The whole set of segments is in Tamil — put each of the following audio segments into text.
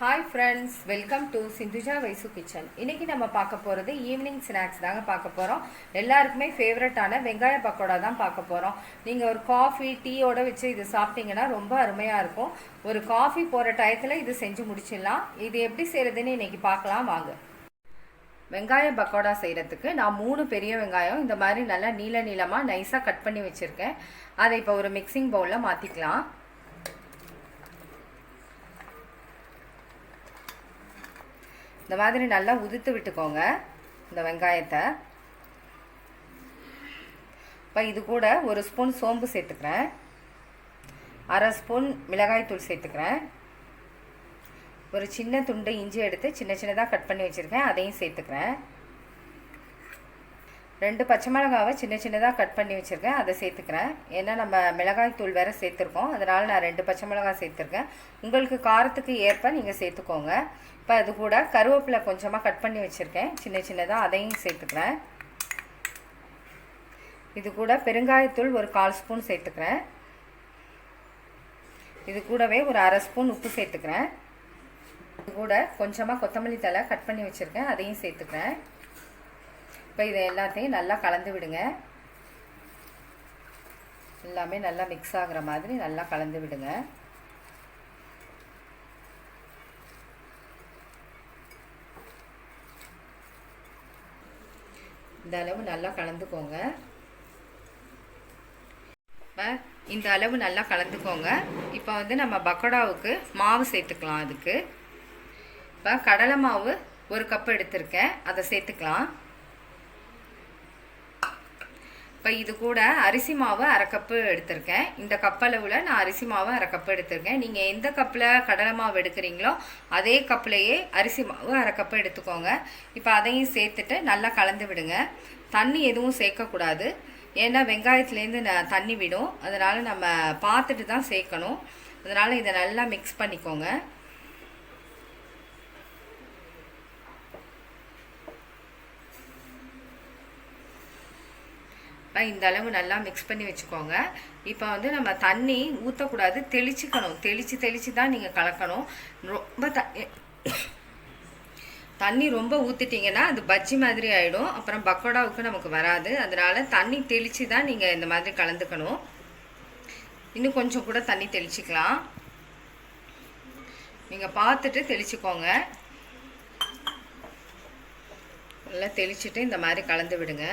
Hi friends welcome to Sindhuja Vaishu kitchen இன்னைக்கு நம்ம பார்க்க போகிறது ஈவினிங் ஸ்நாக்ஸ் தாங்க பார்க்க போகிறோம் எல்லாருக்குமே ஃபேவரட்டான வெங்காய பக்கோடா தான் பார்க்க போகிறோம் நீங்கள் ஒரு காஃபி டீயோட வச்சு இது சாப்பிட்டீங்கன்னா ரொம்ப அருமையாக இருக்கும். ஒரு காஃபி போகிற டயத்தில் இது செஞ்சு முடிச்சிடலாம். இது எப்படி செய்கிறதுன்னு இன்றைக்கி பார்க்கலாம் வாங்க. வெங்காய பக்கோடா செய்கிறதுக்கு நான் மூணு பெரிய வெங்காயம் இந்த மாதிரி நல்லா நீள நீளமாக நைஸாக கட் பண்ணி வச்சுருக்கேன். அதை இப்போ ஒரு மிக்சிங் பவுலில் மாற்றிக்கலாம் இந்த மாதிரி நல்லா உதித்து விட்டுக்கோங்க இந்த வெங்காயத்தை. இப்போ இது கூட ஒரு ஸ்பூன் சோம்பு சேர்த்துக்கிறேன். அரை ஸ்பூன் மிளகாய்த்தூள் சேர்த்துக்கிறேன். ஒரு சின்ன துண்டு இஞ்சி எடுத்து சின்ன சின்னதாக கட் பண்ணி வச்சுருக்கேன் அதையும் சேர்த்துக்கிறேன். ரெண்டு பச்சை மிளகாவை சின்ன சின்னதாக கட் பண்ணி வச்சுருக்கேன். அதை சேர்த்துக்கிறேன். ஏன்னா நம்ம மிளகாய் தூள் வேறு சேர்த்துருக்கோம். அதனால் நான் ரெண்டு பச்சை மிளகாய் சேர்த்துருக்கேன். உங்களுக்கு காரத்துக்கு ஏற்ப நீங்கள் சேர்த்துக்கோங்க. இப்போ அது கூட கருவேப்பிலை கொஞ்சமாக கட் பண்ணி வச்சுருக்கேன். சின்ன சின்னதாக அதையும் சேர்த்துக்கிறேன். இது கூட பெருங்காயத்தூள் ஒரு கால் ஸ்பூன் சேர்த்துக்கிறேன். இது கூடவே ஒரு அரை ஸ்பூன் உப்பு சேர்த்துக்கிறேன். இது கூட கொஞ்சமாக கொத்தமல்லி தலை கட் பண்ணி வச்சுருக்கேன். அதையும் சேர்த்துக்கிறேன். இப்போ இதை எல்லாத்தையும் நல்லா கலந்து விடுங்க. எல்லாமே நல்லா மிக்ஸ் ஆகுற மாதிரி நல்லா கலந்து விடுங்க. இந்த அளவு நல்லா கலந்துக்கோங்க. இந்த அளவு நல்லா கலந்துக்கோங்க. இப்போ வந்து நம்ம பக்கோடாவுக்கு மாவு சேர்த்துக்கலாம் அதுக்கு. இப்போ கடலை மாவு ஒரு கப் எடுத்திருக்கேன். அதை சேர்த்துக்கலாம். இப்போ இது கூட அரிசி மாவு அரை கப்பு எடுத்திருக்கேன். இந்த கப்பளவில் நான் அரிசி மாவு அரை கப்பு எடுத்திருக்கேன். நீங்கள் எந்த கப்பில் கடலை மாவு எடுக்கிறீங்களோ அதே கப்பிலையே அரிசி மாவு அரை கப்பு எடுத்துக்கோங்க. இப்போ அதையும் சேர்த்துட்டு நல்லா கலந்து விடுங்க. தண்ணி எதுவும் சேர்க்கக்கூடாது ஏன்னா வெங்காயத்துலேருந்து நான் தண்ணி விடும். அதனால் நம்ம பார்த்துட்டு தான் சேர்க்கணும். அதனால் இதை நல்லா மிக்ஸ் பண்ணிக்கோங்க. இந்த அளவு நல்லா மிக்ஸ் பண்ணி வச்சுக்கோங்க. இப்போ வந்து நம்ம தண்ணி ஊற்றக்கூடாது தெளிச்சுக்கணும். தெளித்து தெளித்து தான் நீங்கள் கலக்கணும். ரொம்ப த தண்ணி ரொம்ப ஊற்றிட்டிங்கன்னா அது பஜ்ஜி மாதிரி ஆகிடும் அப்புறம் பக்கோடாவுக்கு நமக்கு வராது. அதனால் தண்ணி தெளித்து தான் நீங்கள் இந்த மாதிரி கலந்துக்கணும். இன்னும் கொஞ்சம் கூட தண்ணி தெளிச்சிக்கலாம். நீங்கள் பார்த்துட்டு தெளிச்சுக்கோங்க. நல்லா தெளிச்சுட்டு இந்த மாதிரி கலந்து விடுங்க.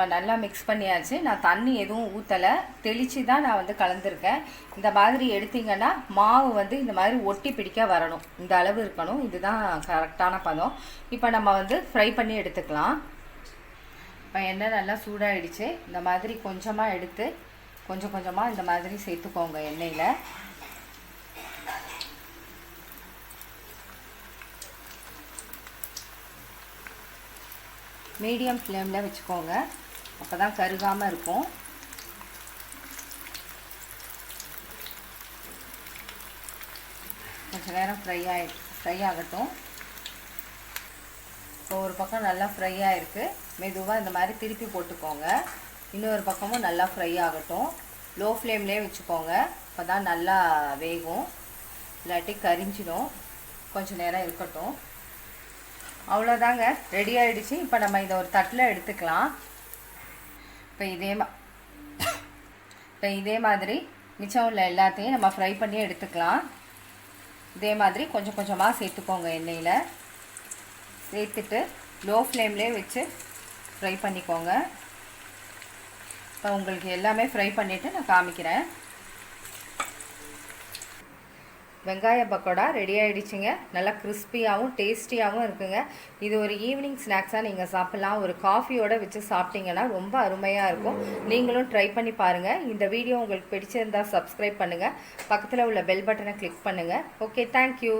இப்போ நல்லா மிக்ஸ் பண்ணியாச்சு. நான் தண்ணி எதுவும் ஊற்றலை தெளித்து தான் நான் வந்து கலந்துருக்கேன். இந்த மாதிரி எடுத்திங்கன்னா மாவு வந்து இந்த மாதிரி ஒட்டி பிடிக்க வரணும். இந்த அளவு இருக்கணும். இதுதான் கரெக்டான பதம். இப்போ நம்ம வந்து ஃப்ரை பண்ணி எடுத்துக்கலாம். இப்போ எண்ணெய் நல்லா சூடாகிடுச்சு இந்த மாதிரி கொஞ்சமாக எடுத்து கொஞ்சம் கொஞ்சமாக இந்த மாதிரி சேர்த்துக்கோங்க எண்ணெயில். மீடியம் ஃப்ளேமில் வச்சுக்கோங்க. அப்போ தான் கருகாமல் இருக்கும். கொஞ்சம் நேரம் ஃப்ரை ஆகி ஃப்ரை ஆகட்டும். இப்போ ஒரு பக்கம் நல்லா ஃப்ரை ஆகிருக்கு மெதுவாக இந்த மாதிரி திருப்பி போட்டுக்கோங்க. இன்னொரு பக்கமும் நல்லா ஃப்ரை ஆகட்டும். லோ ஃப்ளேம்லேயே வச்சுக்கோங்க. அப்போ தான் நல்லா வேகும். இல்லாட்டி கரிஞ்சிடும். கொஞ்சம் நேரம் இருக்கட்டும். அவ்வளோதாங்க ரெடி ஆகிடுச்சு இப்போ நம்ம இதை ஒரு தட்டில் எடுத்துக்கலாம். இப்போ இதே மா இப்போ இதே மாதிரி மிச்சம் உள்ள எல்லாத்தையும் நம்ம ஃப்ரை பண்ணி எடுத்துக்கலாம். இதே மாதிரி கொஞ்சம் கொஞ்சமாக சேர்த்துக்கோங்க எண்ணெயில். சேர்த்துட்டு லோ ஃப்ளேம்லேயே வச்சு ஃப்ரை பண்ணிக்கோங்க. இப்போ உங்களுக்கு எல்லாமே ஃப்ரை பண்ணிவிட்டு நான் காமிக்கிறேன். வெங்காய பக்கோடா ரெடி ஆகிடுச்சிங்க நல்லா கிறிஸ்பியாகவும் டேஸ்டியாகவும் இருக்குங்க. இது ஒரு ஈவினிங் ஸ்நாக்ஸாக நீங்கள் சாப்பிட்லாம். ஒரு காஃபியோட வச்சு சாப்பிட்டீங்கன்னா ரொம்ப அருமையாக இருக்கும். நீங்களும் ட்ரை பண்ணி பாருங்கள் இந்த வீடியோ உங்களுக்கு பிடிச்சிருந்தால் சப்ஸ்கிரைப் பண்ணுங்கள் பக்கத்தில் உள்ள பெல் பட்டனை கிளிக் பண்ணுங்கள் ஓகே தேங்க்யூ